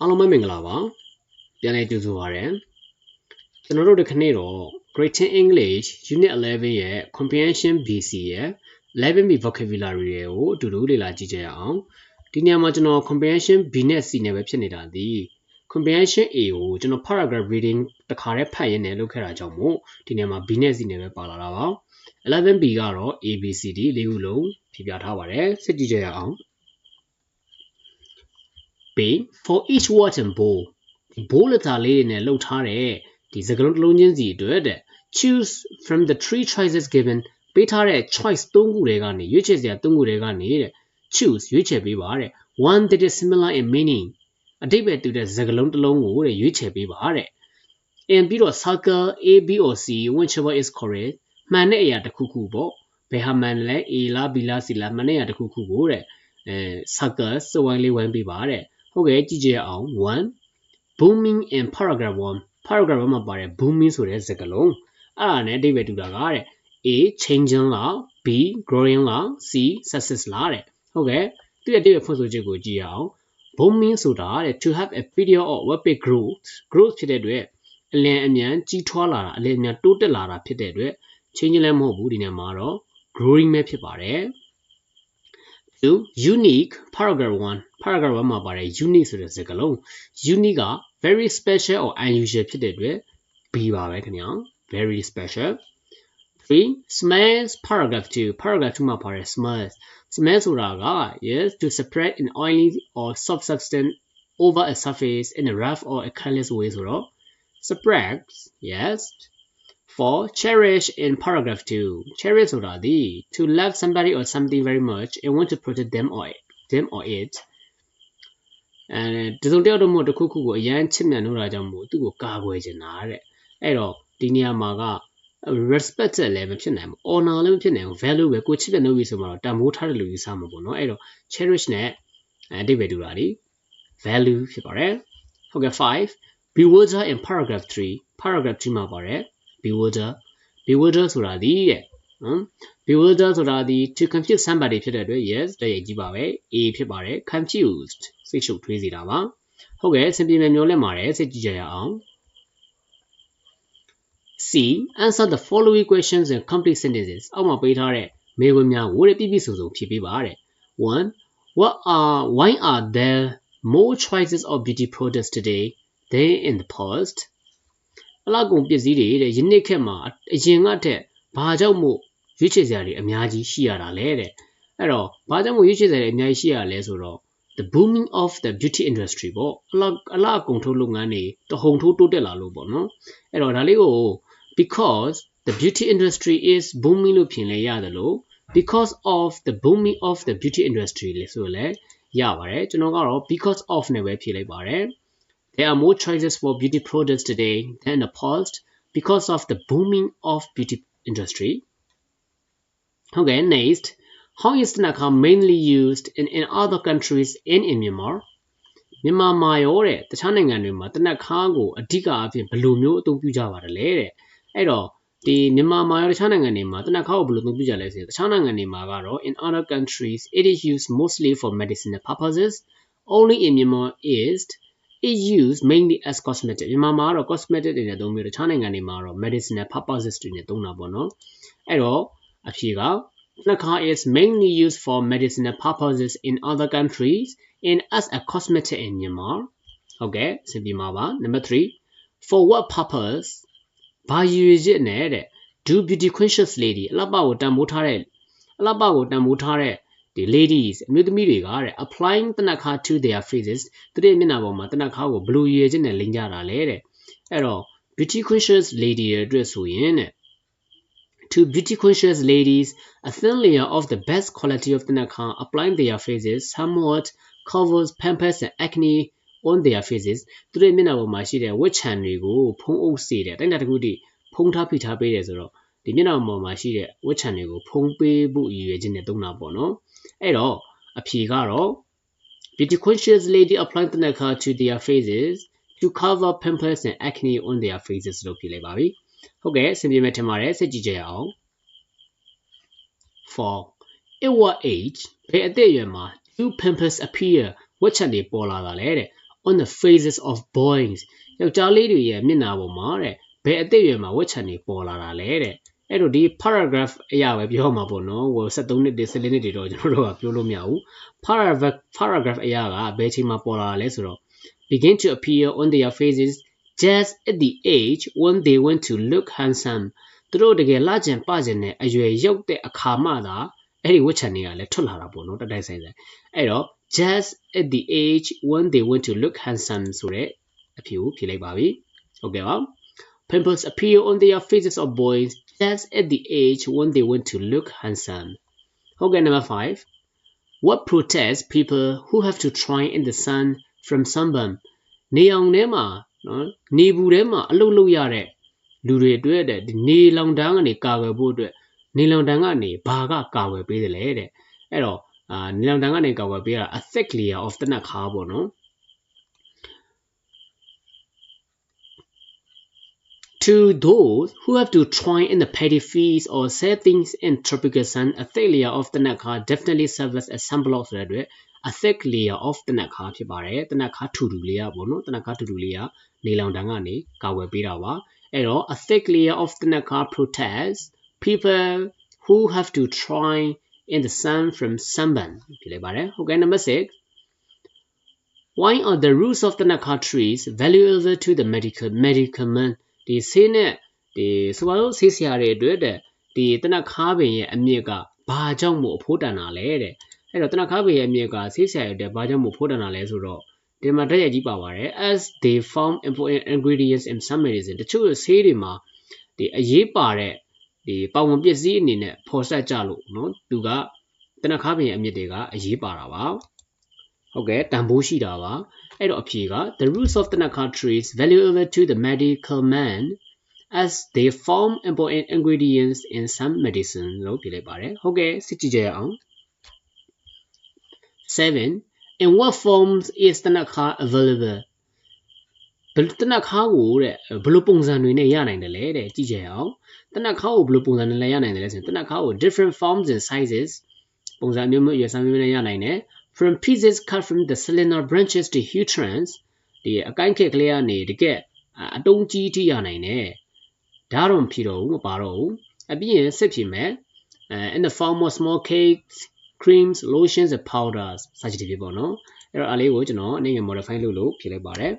အားလုံးပဲမင်္ဂလာပါပြန်လည်ကြိုဆိုပါရစေကျွန်တော်တို့ဒီခနေ့တော့ Grade 10 English Unit 11ရဲ့ Comprehension BC ရဲ့ 11B vocabulary တွေကိုအတူတူလေ့လာကြည့်ကြရအောင်ဒီနေရာမှာကျွန်တော် Comprehension B နဲ့ C နဲ့ပဲဖြစ်နေတာဒီ Comprehension A ကိုကျွန်တော် paragraph reading တစ်ခါတည်းဖတ်ရင်းနဲ့လုပ်ခဲ့တာကြောင့်မို့ဒီနေရာမှာ B နဲ့ C နဲ့ပဲပါလာတာပါ 11B ကတော့ ABCD လေးခုလုံးဖြည့်ပြထားပါတယ်စစ်ကြည့်ကြရအောင် B for each word and bowl ဒီ bowl လက်သားလေးတွေနဲ့လှုပ်ထားတဲ့ဒီစကားလုံးတစ်လုံးချင်းစီအတွက်တဲ့ choose from the three choices given ပေးထားတဲ့ choice ၃ခုတွေကနေရွေးချယ်စရာ၃ခုတွေကနေတဲ့ choose ရွေးချယ်ပေးပါတဲ့ one that is similar in meaning အတိတ်ပဲတူတဲ့စကားလုံးတစ်လုံးကိုတဲ့ရွေးချယ်ပေးပါတဲ့ and ပြီးတော့ circle A B or C whichever is correct မှန်တဲ့အရာတစ်ခုခုပေါ့ဘယ်ဟာမှန်လဲ A လား B လား C လားမှန်တဲ့အရာတစ်ခုခုကိုတဲ့အဲ circle စဝိုင်းလေးဝိုင်းပေးပါတဲ့ ဟုတ်ကဲ့ကြည့်ကြရအောင်1 booming in paragraph 1 paragraph 1မှာပါတဲ့ booming ဆိုတဲ့စကားလုံးအဲ့ဒါနဲ့အဓိပ္ပာယ်တူတာကတဲ့ A changing လား B growing လား C success လားတဲ့ဟုတ်ကဲ့သူရဲ့အဓိပ္ပာယ်ဖွင့်ဆိုချက်ကိုကြည့်ရအောင် booming ဆိုတာတဲ့ to have a period of rapid growth growth ဖြစ်တဲ့အတွက်အလင်းအမြန်ကြီးထွားလာတာအလင်းအမြန်တိုးတက်လာတာဖြစ်တဲ့အတွက် change လည်းမဟုတ်ဘူးဒီနေရာမှာတော့ growing ပဲဖြစ်ပါတယ် 2 unique paragraph 1 paragraph 1မှာပါတဲ့ unique ဆိုတဲ့စကားလုံး unique က very special or unusual ဖြစ်တဲ့အတွက် B ပါပဲခင်ဗျာ very special 3 smells paragraph 2 paragraph 2မှာပါတဲ့ smells smell ဆိုတာက yes to spread an oily or soft substance over a surface in a rough or a careless way ဆိုတော့ spreads yes for cherish in paragraph 2 cherish ဆိုတာဒီ to love somebody or something very much and want to protect them or them or it အဲဒီစုံတယောက်တော့မဟုတ်တစ်ခုခုကိုအရန်ချစ်မြတ်လို့တာကြောင့်မို့သူ့ကိုကာကွယ်ချင်တာတဲ့အဲ့တော့ဒီနေရာမှာက respect လည်းမဖြစ်နိုင်ဘူး honor လည်းမဖြစ်နိုင်ဘူး value ပဲကိုချစ်တဲ့နှုတ်ပြီးဆိုမှတော့တန်ဖိုးထားတဲ့လူကြီးစားမှာပေါ့နော်အဲ့တော့ cherish နဲ့အတိတ်ပဲတူတာဒီ value ဖြစ်ပါတယ်ဟုတ်ကဲ့5 bewilder in paragraph 3 paragraph 3မှာပါတယ် bewilder bewilder ဆိုတာဒီတဲ့နော် bewilder ဆိုတာဒီ to confuse somebody ဖြစ်တဲ့အတွက် yes တရကြီးပါပဲ a ဖြစ်ပါတယ် confused စိတ်ရှုပ်ထွေးစေတာပါဟုတ်ကဲ့စင်ပြေမျောလဲမှာတယ်စိတ်ကြည့်ကြရအောင် C answer the following questions in complete sentences အောက်မှာပေးထားတဲ့မေးခွန်းများကိုတဲ့ပြပြစုံစုံဖြေပေးပါတဲ့1 what are why are there more choices of beauty products today than in the past အလားကုန်ပစ္စည်းတွေတဲ့ယနေ့ခေတ်မှာအရင်ကတည်းကဘာကြောင့်မို့ရွေးချယ်စရာတွေအများကြီးရှိရတာလဲတဲ့အဲ့တော့ဘာကြောင့်မို့ရွေးချယ်စရာတွေအများကြီးရှိရလဲဆိုတော့ the booming of the beauty industry ပေါ့အလားအလားကုန်ထုတ်လုပ်ငန်းတွေတဟုန်ထိုးတိုးတက်လာလို့ပေါ့နော်အဲ့တော့ဒါလေးကို because the beauty industry is booming လို့ပြင်လဲရတယ်လို့ because of the booming of the beauty industry လေဆိုလဲရပါတယ်ကျွန်တော်ကတော့ because of နဲ့ပဲဖြေလိုက်ပါတယ် There are more choices for beauty products today than in the past because of the booming of beauty industry. Okay, next, how is Tanaka mainly used in, in other countries and in Myanmar? မြန်မာမှာရောတဲ့တခြားနိုင်ငံတွေမှာတနက်ခါကိုအဓိကအဖြစ်ဘယ်လိုမျိုးအသုံးပြုကြပါတယ်လဲတဲ့အဲ့တော့ဒီမြန်မာမှာရောတခြားနိုင်ငံတွေမှာတနက်ခါကိုဘယ်လိုအသုံးပြုကြလဲဆိုရင်တခြားနိုင်ငံတွေမှာကတော့ in other countries it is used mostly for medicinal purposes only in Myanmar is it used mainly as cosmetic မြန်မာမှာတော့ cosmetic တွေနဲ့သုံးပြီးတော့တခြားနိုင်ငံတွေမှာတော့ medicinal purposes တွေနဲ့သုံးတာပေါ့နော်အဲ့တော့အဖြေက Nakha is mainly used for medicinal purposes in other countries and as a cosmetic in Myanmar ဟုတ်ကဲ့စင်ပြမှာပါ number 3 for what purpose ဘာရည်ရွယ်ချက်နဲ့တဲ့ do beauty conscious lady အလှပကိုတန်ဖိုးထားတဲ့အလှပကိုတန်ဖိုးထားတဲ့ ဒီ ladies အမျိုးသမီးတွေကတဲ့ applying တနခါ to their faces သူတို့မျက်နှာပေါ်မှာတနခါကိုဘလို့ရည်ရွယ်ချက်နဲ့လိမ်ကြတာလဲတဲ့အဲ့တော့ beauty conscious lady ရဲ့အတွက်ဆိုရင်တဲ့ to beauty conscious ladies a thin layer of the best quality of tanakha applying their faces somewhat covers pimples and acne on their faces သူတို့မျက်နှာပေါ်မှာရှိတဲ့ဝက်ချံတွေကိုဖုံးအုပ်စေတဲ့တိုင်းတာတစ်ခုတည်းဖုံးထားဖိထားပေးတယ်ဆိုတော့ဒီမျက်နှာပေါ်မှာရှိတဲ့ဝက်ချံတွေကိုဖုံးပေးဖို့ရည်ရွယ်ခြင်းနဲ့သုံးတာပေါ့နော် အဲ့တော့အဖြေကတော့ beauty conscious lady applying tanakha to their faces to cover pimples and acne on their faces လို့ဖြေလိုက်ပါပြီဟုတ်ကဲ့စင်ပြေမဲ့ထင်ပါတယ်စိတ်ကြည့်ကြရအောင် for it what age ဘယ်အသက်အရွယ်မှာ two pimples appear ဝက်ချက်တွေပေါ်လာတာလဲတဲ့ on the faces of boys ယောက်ျားလေးတွေရဲ့မျက်နှာပေါ်မှာတဲ့ဘယ်အသက်အရွယ်မှာဝက်ချံတွေပေါ်လာတာလဲတဲ့ အဲ့တော့ဒီ paragraph အရာပဲပြောမှာပေါ့နော်ဟို73နှစ်တွေ14နှစ်တွေတော့ကျွန်တော်တို့ကပြောလို့မရဘူး paragraph paragraph အရာကဘယ်ချိန်မှာပေါ်လာတာလဲဆိုတော့ begin to appear on their faces just at the age when they want to look handsome သူတို့တကယ်လှကျင်ပကျင်တဲ့အရွယ်ရောက်တဲ့အခါမှသာအဲ့ဒီဝက်ချံတွေကလည်းထွက်လာတာပေါ့နော်တတိုက်ဆိုင်ဆိုင်အဲ့တော့ just at the age when they want to look handsome ဆိုတဲ့အဖြေကိုဖြေလိုက်ပါပြီဟုတ်ကဲ့ပါ pimples appear on their faces of boys just at the age when they want to look handsome ဟုတ်ကဲ့ number 5 what protects people who have to try in the sun from sunburn နေအောင်ထဲမှာနော်နေဘူးထဲမှာအလုပ်လုပ်ရတဲ့လူတွေအတွက်တဲ့ဒီနေလောင်တန်းကနေကာကွယ်ဖို့အတွက်နေလောင်တန်းကနေဘာကကာကွယ်ပေးတယ်လဲတဲ့အဲ့တော့အာနေလောင်တန်းကနေကာကွယ်ပေးတာ a thick layer of တနက်ခါပေါ့နော် To those who have to try in the paddy fields or sell things in tropical sun, a thick layer of တနက်ခါ definitely serves as sunblock ဆိုတဲ့အတွက် a thick layer of တနက်ခါဖြစ်ပါတယ်။တနက်ခါထူထူလေးอ่ะပေါ့နော်။တနက်ခါထူထူလေးอ่ะနေလောင်တန်းကနေကာဝယ်ပေးတာပါ။အဲ့တော့ a thick layer of တနက်ခါ protects people who have to try in the sun from sunburn ဖြစ်လိုက်ပါတယ်။ Okay number 6 Why are the roots of the nakha trees valuable to the medical medicament ဒီဆေးနဲ့ဒီဆိုပါတော့ဆေးဆရာတွေအတွက်တဲ့ဒီတနခါပင်ရဲ့အမြစ်ကဘာကြောင့်မို့အဖိုးတန်တာလဲတဲ့အဲ့တော့တနခါပင်ရဲ့အမြစ်ကဆေးဆရာတွေအတွက်ဘာကြောင့်မို့ဖိုးတန်တာလဲဆိုတော့ဒီမှာတက်ရကြီးပါပါတယ် as they form important ingredients in some medicine တချို့ဆေးတွေမှာဒီအရေးပါတဲ့ဒီပါဝင်ပစ္စည်းအနေနဲ့ဖော်ဆက်ကြလို့เนาะသူကတနခါပင်ရဲ့အမြစ်တွေကအရေးပါတာပါဟုတ်ကဲ့တန်ဖိုးရှိတာပါ အဲ့တော့အဖြေက the roots of Tanaka trees valuable to the medical man as they form important ingredients in some medicine လို့ပြလိုက်ပါတယ်ဟုတ်ကဲ့စစ်ကြည့်ကြရအောင်7 in what forms is Tanaka available ဘယ်တနခါကိုတဲ့ဘယ်လိုပုံစံတွေနဲ့ရနိုင်တယ်လဲတဲ့ကြည့်ကြရအောင်တနခါကိုဘယ်လိုပုံစံနဲ့လဲရနိုင်တယ်လဲဆိုရင်တနခါကို different forms and sizes ပုံစံမျိုးမျိုးအရွယ်အစားမျိုးနဲ့ရနိုင်တယ် from pieces cut from the cylinder branches to huge trunks ဒီအကိုင်းခက်ကလေးကနေတကက်အတုံးကြီးထိရနိုင်တယ်ဒါတော့မဖြစ်တော့ဘူးမပါတော့ဘူးအပြင်စစ်ဖြစ်မယ် in the form of small cakes creams lotions and powders စသဖြင့်ဖြစ်ပေါ့နော်အဲ့တော့အလေးကိုကျွန်တော်အနေငယ် modify လုပ်လို့ဖြည့်လိုက်ပါတယ်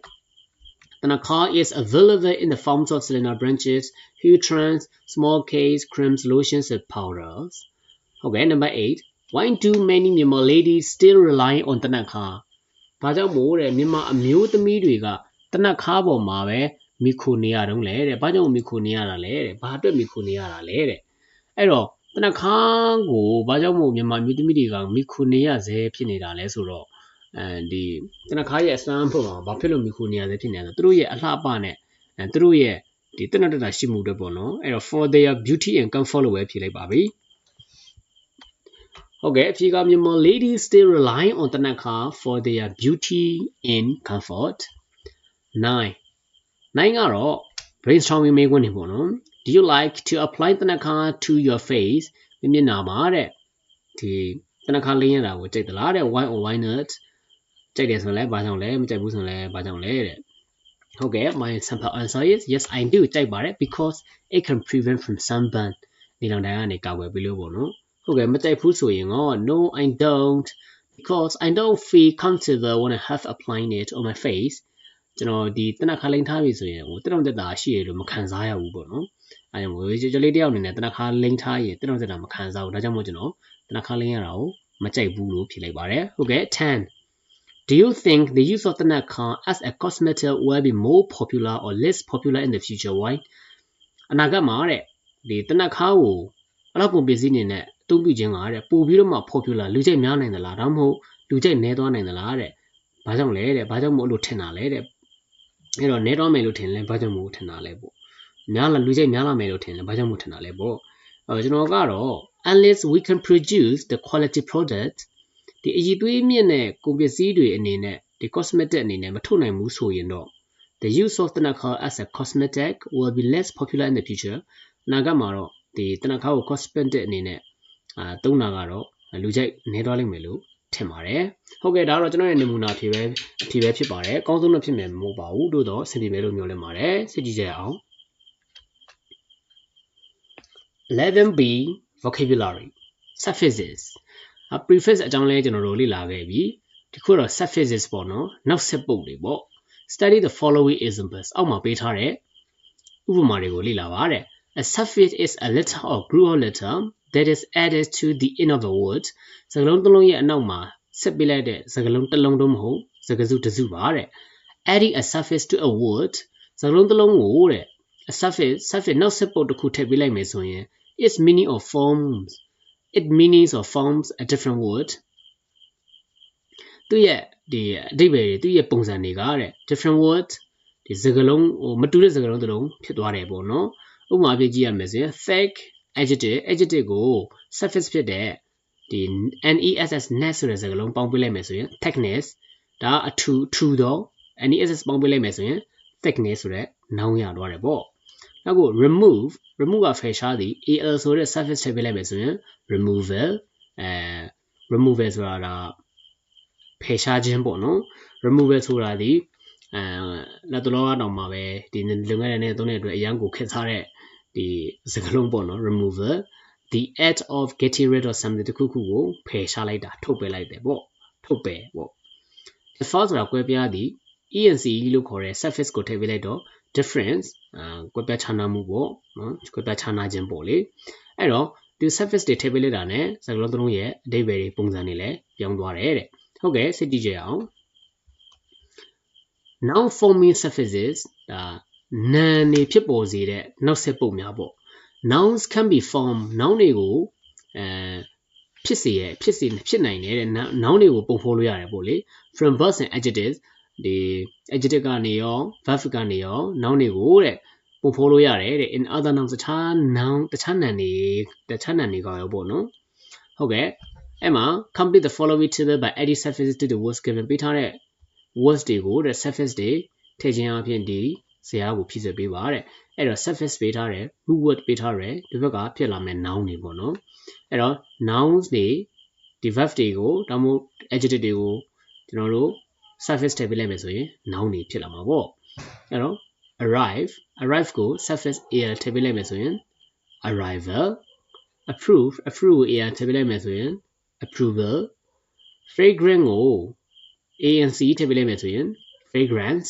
Tanaka is available in the forms of cylinder branches, huge trunks, small cakes, creams, lotions, and powders. Okay, number 8. why do many Myanmar ladies still rely on တနက်ခါဘာကြောင့်မို့တဲ့မြန်မာအမျိုးသမီးတွေကတနက်ခါပေါ်မှာပဲမိခိုနေရတုံးလဲတဲ့ဘာကြောင့်မိခိုနေရတာလဲတဲ့ဘာအတွက်မိခိုနေရတာလဲတဲ့အဲ့တော့တနက်ခါကိုဘာကြောင့်မို့မြန်မာအမျိုးသမီးတွေကမိခိုနေရစေဖြစ်နေတာလဲဆိုတော့အဲဒီတနက်ခါရဲ့အစမ်းဖို့မှာဘာဖြစ်လို့မိခိုနေရစေဖြစ်နေလဲဆိုတော့သူတို့ရဲ့အလှပနဲ့အဲသူတို့ရဲ့ဒီတနက်တတာရှိမှုတွေပေါ့နော်အဲ့တော့ for their beauty and comfort လို့ပဲဖြေလိုက်ပါပြီ။ Okay, အဖြေကမြန်မာ ladies still rely on တနက်ခါ for their beauty and comfort. 9 9ကတော့ brainstorming မေးခွန်းနေပေါ့နော် Do you like to apply တနက်ခါ to your face မျက်နှာမှာတဲ့ဒီတနက်ခါလင်းရတာကိုကြိုက်သလားတဲ့ why or why not ကြိုက်တယ်ဆိုရင်လည်းဘာကြောင့်လဲမကြိုက်ဘူးဆိုရင်လည်းဘာကြောင့်လဲတဲ့ဟုတ်ကဲ့ my simple answer is yes I do ကြိုက်ပါတယ် because it can prevent from sunburn နေလောင်တန်းကနေကာကွယ်ပေးလို့ပေါ့နော် ဟုတ်ကဲ့မကြိုက်ဘူးဆိုရင်တော့ no I don't because I don't feel comfortable when I have applying it on my face ကျွန်တော်ဒီတနက်ခါလိမ့်ထားပြီဆိုရင်ဟိုတရုံတက်တာရှိရလို့မခံစားရဘူးပေါ့နော်အဲကြောင့်ဝေကြလေးတယောက်အနေနဲ့တနက်ခါလိမ့်ထားရင်တရုံတက်တာမခံစားဘူးဒါကြောင့်မို့ကျွန်တော်တနက်ခါလိမ့်ရတာကိုမကြိုက်ဘူးလို့ဖြေလိုက်ပါတယ်ဟုတ်ကဲ့10 Do you think the use of Tanaka as a cosmetic will be more popular or less popular in the future? Why? အနာဂတ်မှာတဲ့ဒီတနက်ခါကိုအဲ့လောက်ပုံပစ္စည်းနေနဲ့ အသုံးပြုခြင်းကတဲ့ပို့ပြီးတော့မှ popular လူကြိုက်များနိုင်သလားဒါမှမဟုတ်လူကြိုက်နည်းသွားနိုင်သလားတဲ့ဘာကြောင့်လဲတဲ့ဘာကြောင့်မို့လို့ထင်တာလဲတဲ့အဲ့တော့နည်းသွားမယ်လို့ထင်လဲဘာကြောင့်မို့ထင်တာလဲပေါ့များလာလူကြိုက်များလာမယ်လို့ထင်လဲဘာကြောင့်မို့ထင်တာလဲပေါ့အဲကျွန်တော်ကတော့ unless we can produce the quality product ဒီအည်သွေးမြင့်တဲ့ကုန်ပစ္စည်းတွေအနေနဲ့ဒီ cosmetic အနေနဲ့မထုတ်နိုင်ဘူးဆိုရင်တော့ the use of tanaka as a cosmetic will be less popular in the future နာဂတ်မှာတော့ဒီတနခါကို cosmetic အနေနဲ့ အာသုံးတာကတော့လူကြိုက်နေသွားလိမ့်မယ်လို့ထင်ပါတယ်ဟုတ်ကဲ့ဒါတော့ကျွန်တော်ရဲ့နမူနာဖြေပဲအဖြေပဲဖြစ်ပါတယ်အကောင်းဆုံးတော့ဖြစ်မယ်မဟုတ်ပါဘူးတို့တော့အဆင်ပြေမယ်လို့မျှော်လင့်ပါတယ်စစ်ကြည့်ကြရအောင် 11b vocabulary suffixes အ prefix အကြောင်းလဲကျွန်တော်တို့လေ့လာခဲ့ပြီဒီခုတော့ suffixes ပေါ့နော်နောက်ဆက်ပုတ်တွေပေါ့ study the following examples အောက်မှာပေးထားတဲ့ဥပမာတွေကိုလေ့လာပါတဲ့ a suffix is a letter or group of letter that is added to the end of the word စကားလုံးတစ်လုံးရဲ့အနောက်မှာဆက်ပေးလိုက်တဲ့စကားလုံးတစ်လုံးတော့မဟုတ်စကားစုတစ်စုပါတဲ့ adding a suffix to a word စကားလုံးတစ်လုံးကိုတဲ့ a suffix suffix နောက်ဆက်ပုတ်တစ်ခုထည့်ပေးလိုက်မယ်ဆိုရင် its meaning or forms it meanings or forms a different word သူရဲ့ဒီအဓိပ္ပာယ်တွေသူရဲ့ပုံစံတွေကတဲ့ different word ဒီစကားလုံးဟိုမတူတဲ့စကားလုံးတစ်လုံးဖြစ်သွားတယ်ပေါ့နော် ဥပမာပြကြည့်ရမယ်ဆိုရင် fake adjective adjective ကို suffix ဖြစ်တဲ့ဒီ ness ness ဆိုတဲ့စကားလုံးပေါင်းပေးလိုက်မယ်ဆိုရင် thickness ဒါအထူထူသော ness ပေါင်းပေးလိုက်မယ်ဆိုရင် thickness ဆိုတဲ့ noun ရသွားတယ်ပေါ့နောက်ကို remove remove ကဖယ်ရှားသည် al ဆိုတဲ့ suffix ထည့်ပေးလိုက်မယ်ဆိုရင် removal အဲ removal ဆိုတာဒါဖယ်ရှားခြင်းပေါ့နော် removal ဆိုတာဒီအဲလက်တလောကတော့မှာပဲဒီလွန်ခဲ့တဲ့နေ့သုံးတဲ့အတွက်အရန်ကိုခက်ထားတဲ့ ဒီစကားလုံးပေါ့နော် removal the act of getting rid of something တခုခုကိုဖယ်ရှားလိုက်တာထုတ်ပယ်လိုက်တယ်ပေါ့ထုတ်ပယ်ပေါ့ default ဆိုတာကွဲပြားသည် ENC လို့ခေါ်တဲ့ surface ကိုထည့်ပေးလိုက်တော့ difference အာကွဲပြားခြားနားမှုပေါ့နော်ကွဲပြားခြားနားခြင်းပေါ့လေအဲ့တော့ဒီ surface တွေထည့်ပေးလိုက်တာ ਨੇ စကားလုံးတစ်လုံးရဲ့အဓိပ္ပာယ်တွေပုံစံတွေလည်းပြောင်းသွားတယ်တဲ့ဟုတ်ကဲ့စစ်ကြည့်ကြရအောင် noun forming suffixes ဒါ နာမ်နေဖြစ်ပေါ်စေတဲ့နောက်ဆက်ပုတ်များပေါ့ nouns can be formed noun တွေကိုအဲဖြစ်စေရဖြစ်စေဖြစ်နိုင်တယ်တဲ့ noun တွေကိုပုံဖော်လို့ရတယ်ပေါ့လေ from verbs and adjectives ဒီ adjective ကနေရော verb ကနေရော noun တွေကိုတဲ့ပုံဖော်လို့ရတယ်တဲ့ in other nouns တခြား noun တခြားနာမ်တွေတခြားနာမ်တွေကရောပေါ့နော်ဟုတ်ကဲ့အဲ့မှာ complete the following table by adding suffixes to the words given ပေးထားတဲ့ words တွေကိုတဲ့ suffix တွေထည့်ခြင်းအပြင်ဒီ ဇာတ်ကိုဖြည့်ဆွပေးပါတဲ့အဲ့တော့ suffix ပေးထားတယ် root word ပေးထားတယ်ဒီဘက်ကဖြစ်လာမယ့် noun တွေပေါ့နော်အဲ့တော့ nouns တွေ ဒီ verb တွေကိုဒါမှမဟုတ် adjective တွေကိုကျွန်တော်တို့ suffix ထည့်ပေးလိုက်မယ်ဆိုရင် noun တွေဖြစ်လာမှာပေါ့အဲ့တော့ arrive arrive ကို suffix al ထည့်ပေးလိုက်မယ်ဆိုရင် arrival approve approve ကို al ထည့်ပေးလိုက်မယ်ဆိုရင် approval fragrant ကို ANC ထည့်ပေးလိုက်မယ်ဆိုရင် fragrance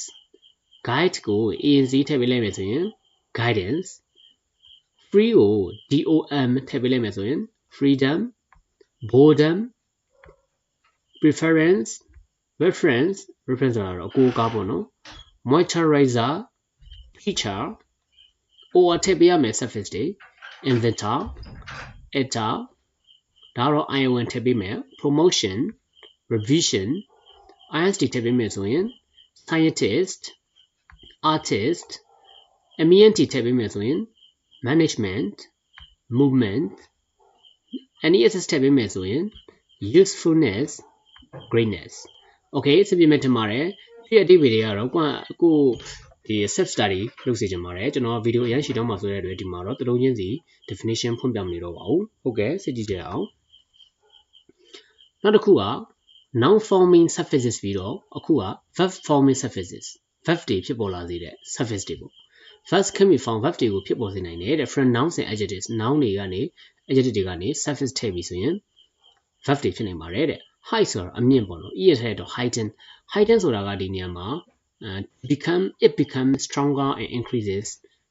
guide ကို ANC ထည့်ပေးလိုက်မယ်ဆိုရင် guidance free ကို DOM ထည့်ပေးလိုက်မယ်ဆိုရင် freedom boredom preference reference reference ဆိုတာတော့အကိုအကားပေါ့နော် moisturizer feature or ထည့်ပေးရမယ် suffix တွေ inventor editor ဒါတော့ ion ထည့်ပေးမယ် promotion revision IST ထည့်ပေးမယ်ဆိုရင် scientist artist MENT ထည့်ပေးမယ်ဆိုရင် management movement NESS ထည့်ပေးမယ်ဆိုရင် usefulness greatness okay စပြည့်မဲ့ထင်ပါတယ်ဒီအတိတ်တွေကတော့ကွာကိုဒီ self study လုပ်စီချင်ပါတယ်ကျွန်တော်ဗီဒီယိုအရင်ရှိတော့မှာဆိုတဲ့အတွက်ဒီမှာတော့တလုံးချင်းစီ definition ဖွင့်ပြမနေတော့ပါဘူးဟုတ်ကဲ့စစ်ကြည့်ကြအောင်နောက်တစ်ခုက noun forming suffixes ပြီးတော့အခုက verb forming suffixes Verb တွေဖြစ်ပေါ်လာစေတဲ့ suffix တွေပေါ့ verbs can be found verb တွေကိုဖြစ်ပေါ်စေနိုင်တယ်တဲ့ from nouns and adjectives noun တွေကနေ adjective တွေကနေ suffix ထည့်ပြီးဆိုရင် verb တွေဖြစ်နိုင်ပါတယ်တဲ့ high ဆိုတာအမြင့်ပေါ့နော် e ရထည့်တော့ heighten heighten ဆိုတာကဒီနေရာမှာ become it become stronger and increases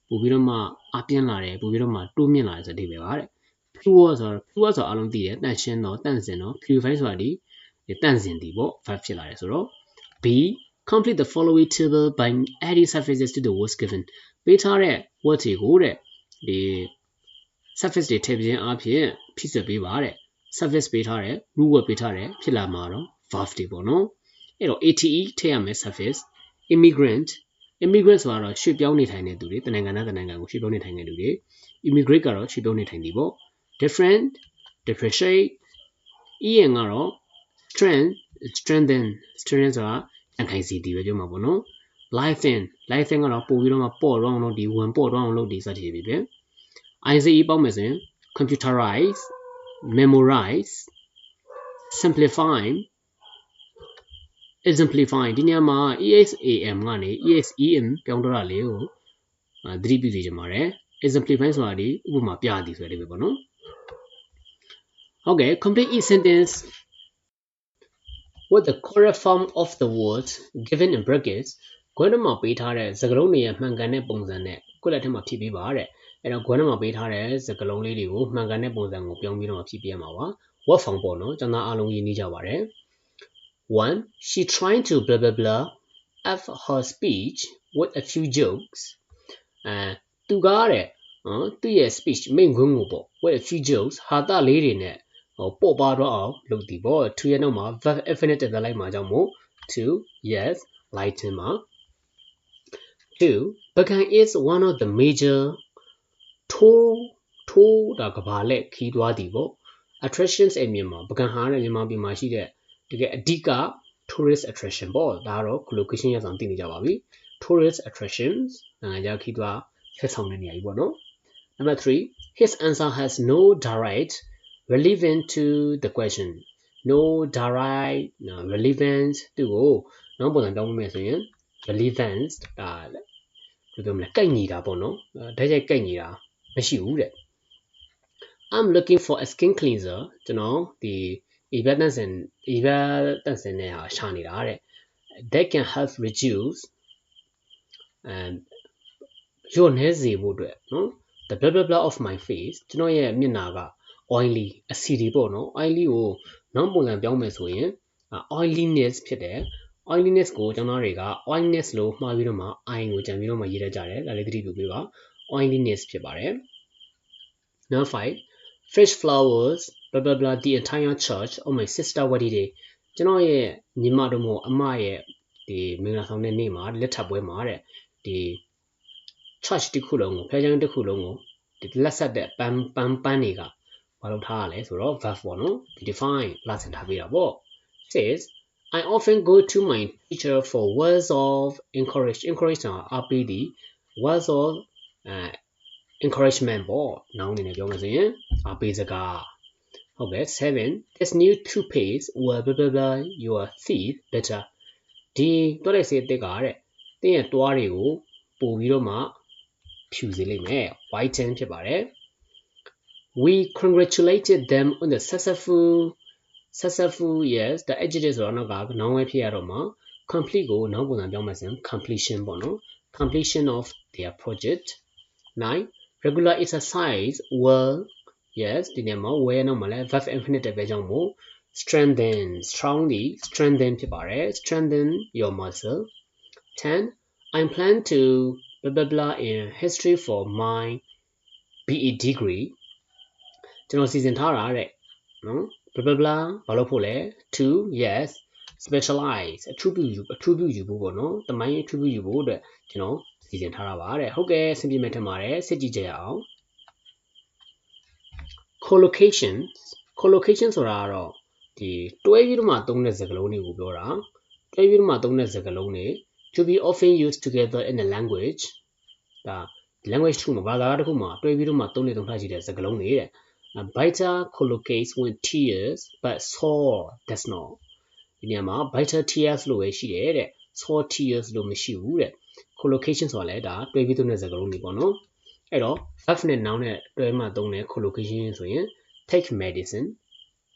ပို့ပြီးတော့မှအပြင်းလာတယ်ပို့ပြီးတော့မှတိုးမြင့်လာတယ်ဆိုတဲ့အဓိပ္ပာယ်ပါတဲ့ pure ဆိုတာ pure ဆိုတာအလုံးသိတယ်တန့်ရှင်းတော့တန့်စင်တော့ purify ဆိုတာဒီတန့်စင်သည်ပေါ့ verb ဖြစ်လာတယ်ဆိုတော့ b complete the following table by adding suffixes to the words given ပေးထားတဲ့ word တွေကိုတဲ့ဒီ suffix တွေထည့်ခြင်းအပြင်ဖြည့်ဆွတ်ပေးပါတဲ့ suffix ပေးထားတဲ့ root word ပေးထားတဲ့ဖြစ်လာမှာတော့ verb တွေပေါ့နော်အဲ့တော့ ate ထည့်ရမယ် suffix immigrant immigrant ဆိုတာတော့ရွှေ့ပြောင်းနေထိုင်တဲ့သူတွေတနိုင်ငံသားတနိုင်ငံကိုရွှေ့ပြောင်းနေထိုင်တဲ့သူတွေ immigrate ကတော့ရွှေ့ပြောင်းနေထိုင်သည်ပေါ့ different differentiate en ကတော့ strength strengthen strength ဆိုတာ အခိုင်စီတည်ပဲပြောမှာပေါ့နော် life in life in ကတော့ပို့ပြီးတော့မှပေါ့တော့အောင်လုပ်ဒီဝင်ပေါ့တော့အောင်လုပ်ဒီစသဖြင့်ပဲ ICE ပေါက်မယ်ဆိုရင် computerize memorize simplify exemplify ဒီနေရာမှာ EXAM ကနေ EXEM ပြောင်းတော့တာလေးကိုသတိပြုစီချင်ပါတယ် exemplify ဆိုတာဒီဥပမာပြသည်ဆိုတဲ့ပဲပေါ့နော်ဟုတ်ကဲ့ complete each sentence with the correct form of the words given in brackets ခွဲထဲမှာပေးထားတဲ့စကားလုံးတွေရဲ့မှန်ကန်တဲ့ပုံစံနဲ့ခွက်လက်ထဲမှာဖြည့်ပေးပါတဲ့အဲ့တော့ခွဲထဲမှာပေးထားတဲ့စကားလုံးလေးတွေကိုမှန်ကန်တဲ့ပုံစံကိုပြောင်းပြီးတော့ဖြည့်ပေးရမှာပါ what form ပေါ့နော်ကျွန်တော်အားလုံးရင်းနှီးကြပါတယ်1 she trying to blah blah blah of her speech with a few jokes အဲသူကားတဲ့နော်သူ့ရဲ့ speech မိန့်ခွန်းကိုပေါ့ with a few jokes ဟာတာလေးတွေနဲ့ဟို ပို့ပါတော့အောင်လုပ်တည်ပေါ့ to ရဲ့နောက်မှာ verb infinitive ပဲလိုက်မှာကြောင့်မို့ to yes lighten မှာ2 Bagan is one of the major tour tour ဒါကဘာလက်ခီးသွားသည်ပေါ့ attractions အမြန်မာပကံဟာတဲ့မြန်မာပြည်မှာရှိတဲ့တကယ်အဓိက tourist attraction ပေါ့ဒါကတော့ location ရဆောင်သိနေကြပါပြီ tourist attractions နိုင်ငံခြားခီးသွားဆက်ဆောင်တဲ့နေရာကြီးပေါ့နော် number 3 his answer has no direct relevant to the question no direct relevance သူကိုနောက်ပုံစံပြောင်းမယ်ဆိုရင် relevance ဒါဘယ်လိုပြောမလဲကိုက်ညီတာပေါ့နော်ဓာတ်ရိုက်ကိုက်ညီတာမရှိဘူးတဲ့ I'm looking for a skin cleanser ကျွန်တော်ဒီ EVA တန့်စင် EVA တန့်စင်နဲ့ဟာရှာနေတာတဲ့ that can help reduce and ရော့နေစေဖို့အတွက်နော် the blah blah blah of my face ကျွန်တော်ရဲ့မျက်နှာက oily အဆီတွေပေါ့နော် oily ကိုနောက်ပုံစံပြောင်းမယ်ဆိုရင် oiliness ဖြစ်တယ် oiliness ကိုကျွန်တော်တွေက oiliness လို့မှားပြီးတော့မှ i ကိုကြံပြီးတော့မှရေးတတ်ကြတယ်ဒါလေးသတိပြုပေးပါ oiliness ဖြစ်ပါတယ် number 5 fresh flowers blah blah blah the entire church oh my sister wedding day ကျွန်တော်ရဲ့ညီမတို့မို့အမရဲ့ဒီမင်္ဂလာဆောင်တဲ့နေ့မှာလက်ထပ်ပွဲမှာတဲ့ဒီ church တစ်ခုလုံးကိုဖျားချမ်းတစ်ခုလုံးကိုဒီလက်ဆက်တဲ့ပန်းပန်းပန်းတွေက ဘာလို့ထားရလဲဆိုတော့ verb ပေါ့နော် define လာစင်ထားပေးတာပေါ့ says I often go to my teacher for words of encourage encourage တာအားပေးသည် words of uh, encouragement ပေါ့နောင်အနေနဲ့ပြောမယ်ဆိုရင်အားပေးစကားဟုတ်ကဲ့7 this new toothpaste will blah blah blah your teeth better ဒီတော့တဲ့စေအစ်စ်ကတဲ့တင်းရဲ့တွားတွေကိုပို့ပြီးတော့မှဖြူစေလိမ့်မယ် whiten ဖြစ်ပါတယ် we congratulated them on the successful successful yes the adjective ဆိုတော့နောက်ကနောင်ဝဲဖြစ်ရတော့မှာ complete ကိုနောက်ပုံစံပြောင်းမယ်ဆိုရင် completion ပေါ့နော် completion of their project 9 regular exercise will yes ဒီနေရာမှာ will နောက်မှာလဲ verb infinitive ပဲကြောင့်မို့ strengthen strongly strengthen ဖြစ်ပါတယ် strengthen your muscle 10 I'm plan to blah blah blah in history for my BE degree ကျွန်တော်စီစဉ်ထားတာတဲ့နော် blah blah blah ဘာလို့ဖို့လဲ to yes specialize အထူးပြုယူအထူးပြုယူဖို့ပေါ့နော်တမိုင်းအထူးပြုယူဖို့အတွက်ကျွန်တော်စီစဉ်ထားတာပါတဲ့ဟုတ်ကဲ့ဆင်ပြေမဲ့ထင်ပါတယ်စစ်ကြည့်ကြရအောင် collocation collocation ဆိုတာကတော့ဒီတွဲပြီးတော့မှသုံးတဲ့စကားလုံးတွေကိုပြောတာတွဲပြီးတော့မှသုံးတဲ့စကားလုံးတွေ to be often used together in a language ဒါ language တစ်ခုမှာဘာသာတစ်ခုမှာတွဲပြီးတော့မှသုံးနေသုံးထားရှိတဲ့စကားလုံးတွေတဲ့ biter collocates when tears but saw does not ဒီနေရာမှာ biter tears လို့ပဲရှိတယ်တဲ့ saw tears လို့မရှိဘူးတဲ့ collocation ဆိုတာလည်းဒါတွဲပြီးသုံးတဲ့စကားလုံးတွေပေါ့နော်အဲ့တော့ verb နဲ့ noun နဲ့တွဲမှသုံးတဲ့ collocation ဆိုရင် take medicine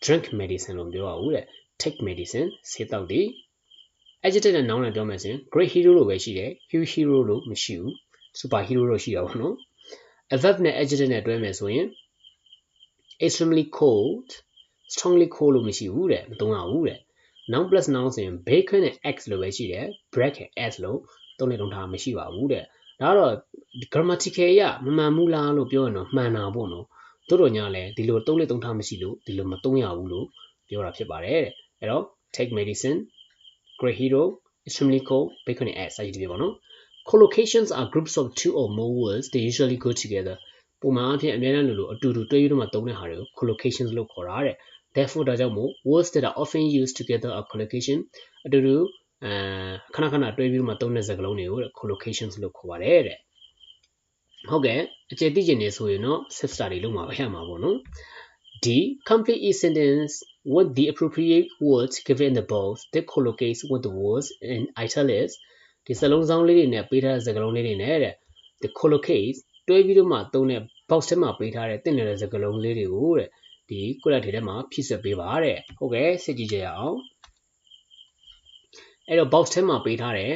drink medicine လို့ပြောရဘူးတဲ့ take medicine ဆေးတောက်တယ် adjective နဲ့ noun နဲ့ပြောမယ်ဆိုရင် great hero လို့ပဲရှိတယ် huge hero လို့မရှိဘူး super hero လို့ရှိတာပေါ့နော် a verb နဲ့ adjective နဲ့တွဲမယ်ဆိုရင် extremely cold strongly cold လို့မရှိဘူးတဲ့မသုံးရဘူးတဲ့ noun plus noun ဆိုရင် bacon နဲ့ eggs လို့ပဲရှိတယ် bread နဲ့ eggs လို့သုံးနေသုံးထားမရှိပါဘူးတဲ့ဒါကတော့ grammatical ရမမှန်ဘူးလားလို့ပြောရင်တော့မှန်တာပေါ့နော်တို့တော့ညာလဲဒီလိုသုံးလေးသုံးထားမရှိလို့ဒီလိုမသုံးရဘူးလို့ပြောတာဖြစ်ပါတယ်တဲ့အဲ့တော့ take medicine great hero extremely cold bacon and eggs စာရေးတပြပေါ့နော် collocations are groups of two or more words they usually go together ပုံမှန်အဖြစ်အများအားလို့လို့အတူတူတွဲပြီးတော့မှသုံးတဲ့ဟာတွေကို collocations လို့ခေါ်တာတဲ့ therefore ဒါကြောင့်မို့ words that are often used together are collocation အတူတူအဲခဏခဏတွဲပြီးမှသုံးတဲ့စကားလုံးတွေကို collocations လို့ခေါ်ပါတယ်တဲ့ဟုတ်ကဲ့အကျေသိကျင်နေဆိုရင်တော့ set study လုပ်မှာပဲရမှာပေါ့နော် D complete each sentence with the appropriate words given in the box that collocates with the words in italics ဒီစလုံးစောင်းလေးတွေနဲ့ပေးထားတဲ့စကားလုံးလေးတွေနဲ့တဲ့ the collocates တွဲပြီးတော့မှသုံးတဲ့ box ထဲမှာပေးထားတဲ့တင့်နေတဲ့စကားလုံးလေးတွေကိုတဲ့ဒီကုလက်ထဲမှာဖြည့်ဆွတ်ပေးပါတဲ့ဟုတ်ကဲ့စစ်ကြည့်ကြရအောင်အဲ့တော့ box ထဲမှာပေးထားတဲ့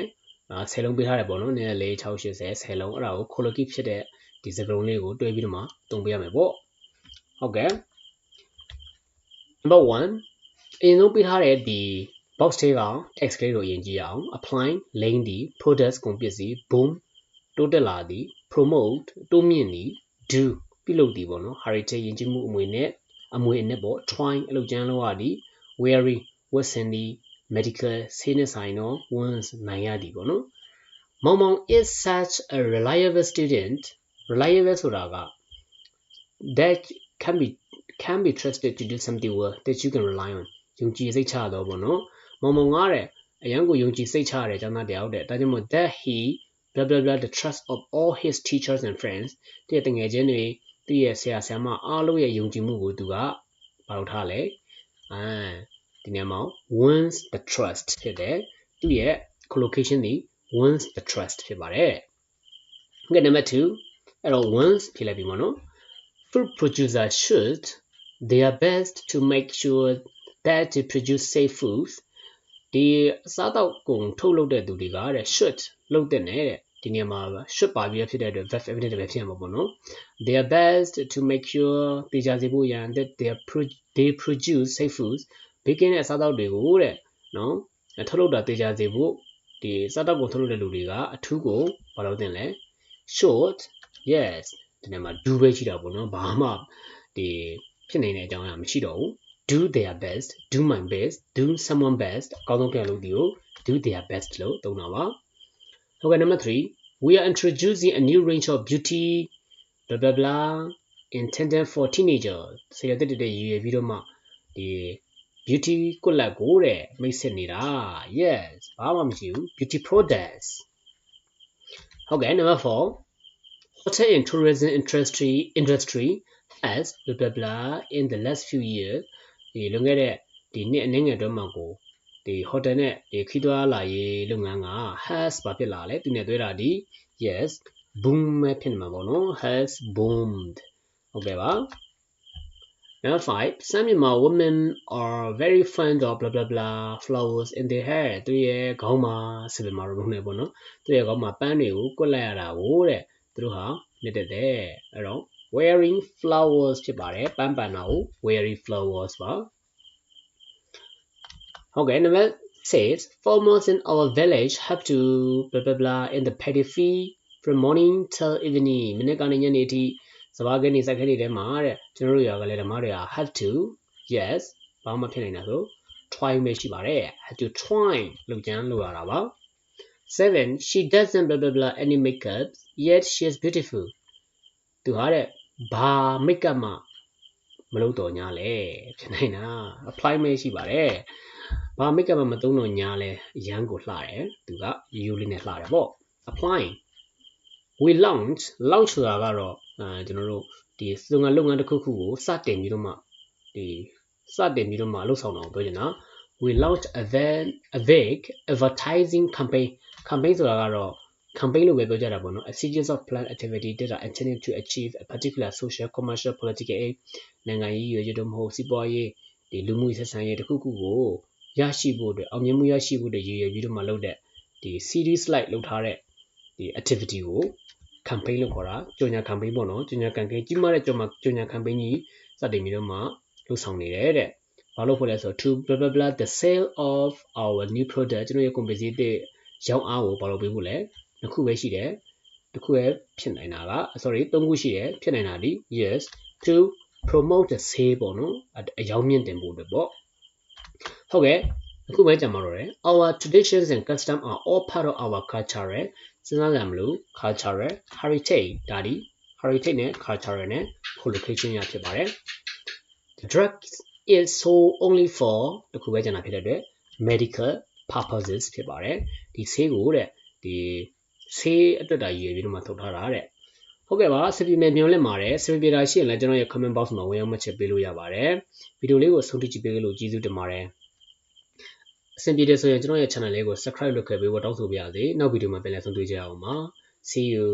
အာ10လုံးပေးထားတယ်ပေါ့နော်နည်းနည်းလေး6 80 10လုံးအဲ့ဒါကို collocates ဖြစ်တဲ့ဒီစကားလုံးလေးကိုတွဲပြီးတော့မှသုံးပေးရမယ်ပေါ့ဟုတ်ကဲ့ number 1အရင်ဆုံးပေးထားတဲ့ဒီ box ထဲက text လေးကိုအရင်ကြည့်ရအောင် apply lane ဒီ products ကုန်ပစ္စည်း boom တိုးတက်လာသည် promote တိုးမြင့်သည် do ပြုလုပ်သည်ပေါ့နော် heritage ယဉ်ကျေးမှုအမွေနဲ့အမွေအနှစ်ပေါ့ try အလုပ်ကျန်းလုပ်ရသည် weary ဝတ်ဆင်သည် medical ဆေးနဲ့ဆိုင်တော့ wins နိုင်ရသည်ပေါ့နော်မောင်မောင် is such a reliable student reliable ဆိုတာက that can be can be trusted to do something well that you can rely on ယုံကြည်စိတ်ချတော့ပေါ့နော်မောင်မောင်ကားတဲ့အရန်ကိုယုံကြည်စိတ်ချရတဲ့ကျောင်းသားတယောက်တဲ့ဒါကြောင့်မို့ that he blah blah blah the trust of all his teachers and friends တဲ့တငယ်ချင်းတွေသူ့ရဲ့ဆရာဆရာမအားလုံးရဲ့ယုံကြည်မှုကိုသူကဘာလို့ထားလဲအဲဒီနေရာမှာ wins the trust ဖြစ်တယ်သူ့ရဲ့ collocation ဒီ wins the trust ဖြစ်ပါတယ်ဟုတ်ကဲ့ number 2အဲ့တော့ wins ဖြစ်လိုက်ပြီမနော် food producer should their best to make sure that to produce safe foods ဒီအစားတောက်ကုန်ထုတ်လုပ်တဲ့သူတွေကတဲ့ should လုပ်တဲ့နဲ့တဲ့ဒီနေရာမှာ should ပါပြီးဖြစ်တဲ့အတွက် verb infinitive ပဲဖြစ်မှာပေါ့နော် their best to make sure တေချာစေဖို့ရန် that they they produce safe foods ဘေးကင်းတဲ့အစားတောက်တွေကိုတဲ့နော်ထုတ်လုပ်တာတေချာစေဖို့ဒီစားတောက်ကုန်ထုတ်လုပ်တဲ့လူတွေကအထူးကိုဘာလို့တင်လဲ should yes ဒီနေရာမှာ do ပဲရှိတာပေါ့နော်ဘာမှဒီဖြစ်နေတဲ့အကြောင်းအရာမရှိတော့ဘူး do their best do my best do someone best အကောင်းဆုံးပြန်လုပ်ဒီကို do their best လို့သုံးတာပါ ဟုတ်ကဲ့ number 3 we are introducing a new range of beauty blah blah blah intended for teenagers ဆေးရတဲ့တဲ့ရည်ရွယ်ပြီးတော့မှဒီ beauty ကုလတ်ကိုတဲ့မိတ်ဆက်နေတာ yes ဘာမှမရှိဘူး beauty products ဟုတ်ကဲ့ number 4 hotel and tourism industry industry has blah blah blah in the last few years ဒီလွန်ခဲ့တဲ့ဒီနှစ်အနည်းငယ်အတွင်းမှာကို ဒီ hotel နဲ့ဒီခီးသွွားလာရေးလုပ်ငန်းက has ဘာဖြစ်လာလဲသူနဲ့တွေ့တာဒီ yes boom ပဲဖြစ်နေမှာပေါ့နော် has boomed ဟုတ်ကဲ့ပါ Number five, some Myanmar women are very fond of blah blah blah flowers in their hair သူရဲ့ခေါင်းမှာစပင်မှာရုံးနေပေါ့နော်သူရဲ့ခေါင်းမှာပန်းတွေကိုကွက်လိုက်ရတာကိုတဲ့သူတို့ဟာနှစ်သက်တယ်အဲ့တော့ wearing flowers ဖြစ်ပါတယ်ပန်းပန်တာကို wearing flowers ပါ ဟုတ်ကဲ့ number 6 farmers in our village have to blah blah blah in the paddy field from morning till evening မနေ့ကနေညနေအထိစပါးကနေစက်ခဲတွေထဲမှာတဲ့ကျွန်တော်တို့ရွာကလည်းဓမ္မတွေက have to yes ဘာမှဖြစ်နေတာဆို try ပဲရှိပါတယ် have to try လုပ်ကြမ်းလုပ်ရတာပါ7 she doesn't blah blah blah any makeup yet she is beautiful သူဟာတဲ့ဘာ makeup မှမလုပ်တော့ညာလဲဖြစ်နိုင်တာ apply မဲရှိပါတယ်ဘာ makeup မှမသုံးတော့ညာလဲအရန်ကိုလှတယ်သူကရိုးရိုးလေးနဲ့လှတယ်ပေါ့ apply we launch launch ဆိုတာကတော့အဲကျွန်တော်တို့ဒီစုံငါလုပ်ငန်းတစ်ခုခုကိုစတင်ပြီးတော့မှဒီစတင်ပြီးတော့မှလှုပ်ဆောင်တာကိုပြောချင်တာ we launched a van a vague advertising campaign campaign ဆိုတာကတော့ campaign လို့ပဲပြောကြတာပေါ့နော် a series of planned activity that are intended to achieve a particular social commercial political aim နိုင်ငံရေးရွေးချယ်တော့မဟုတ်စီးပွားရေးဒီလူမှုဆက်ဆံရေးတစ်ခုခုကို ရရှိဖို့အတွက်အောင်မြင်မှုရရှိဖို့အတွက်ရည်ရွယ်ပြီးတော့မှလုပ်တဲ့ဒီ series like လုပ်ထားတဲ့ဒီ activity ကို campaign လို့ခေါ်တာကြော်ညာ campaign ပေါ့နော်ကြော်ညာ campaign ကြီးမားတဲ့ကြော်ညာကြော်ညာ campaign ကြီးစတင်ပြီးတော့မှလှုပ်ဆောင်နေတယ်တဲ့ဘာလို့ဖို့လဲဆိုတော့ to blah blah blah the sale of our new product ကျွန်တော်ရဲ့ company တဲ့ရောင်းအားကိုဘာလို့ပေးဖို့လဲတစ်ခုပဲရှိတယ်တစ်ခုပဲဖြစ်နိုင်တာက sorry သုံးခုရှိတယ်ဖြစ်နိုင်တာဒီ yes to promote the sale ပေါ့နော်အယောင်းမြင့်တင်ဖို့အတွက်ပေါ့ ဟုတ်ကဲ့အခုပဲကြံပါတော့တယ် our traditions and custom are all part of our culture စဉ်းစားကြမလို့ cultural heritage ဒါဒီ heritage နဲ့ cultural နဲ့ collocation ရဖြစ်ပါတယ် the drug is so only for တခုပဲကျန်တာဖြစ်တဲ့အတွက် medical purposes ဖြစ်ပါတယ်ဒီဆေးကိုတဲ့ဒီဆေးအတွက်တာရည်ရွယ်ပြီးတော့မှထုတ်ထားတာတဲ့ဟု ဟုတ်ကဲ့ပါစပီမယ်မျောလင့်ပါတယ်စပီပြေတာရှိရင်လည်းကျွန်တော်ရဲ့ comment box မှာဝင်ရောက်မှတ်ချက်ပေးလို့ရပါတယ်ဗီဒီယိုလေးကိုဆုံးဖြတ်ကြည့်ပေးလို့ကျေးဇူးတင်ပါတယ်အဆင်ပြေတယ်ဆိုရင်ကျွန်တော်ရဲ့ channel လေးကို subscribe လုပ်ခဲ့ပေးဖို့တောင်းဆိုပါရစေနောက်ဗီဒီယိုမှာပြန်လည်ဆုံတွေ့ကြအောင်ပါ see you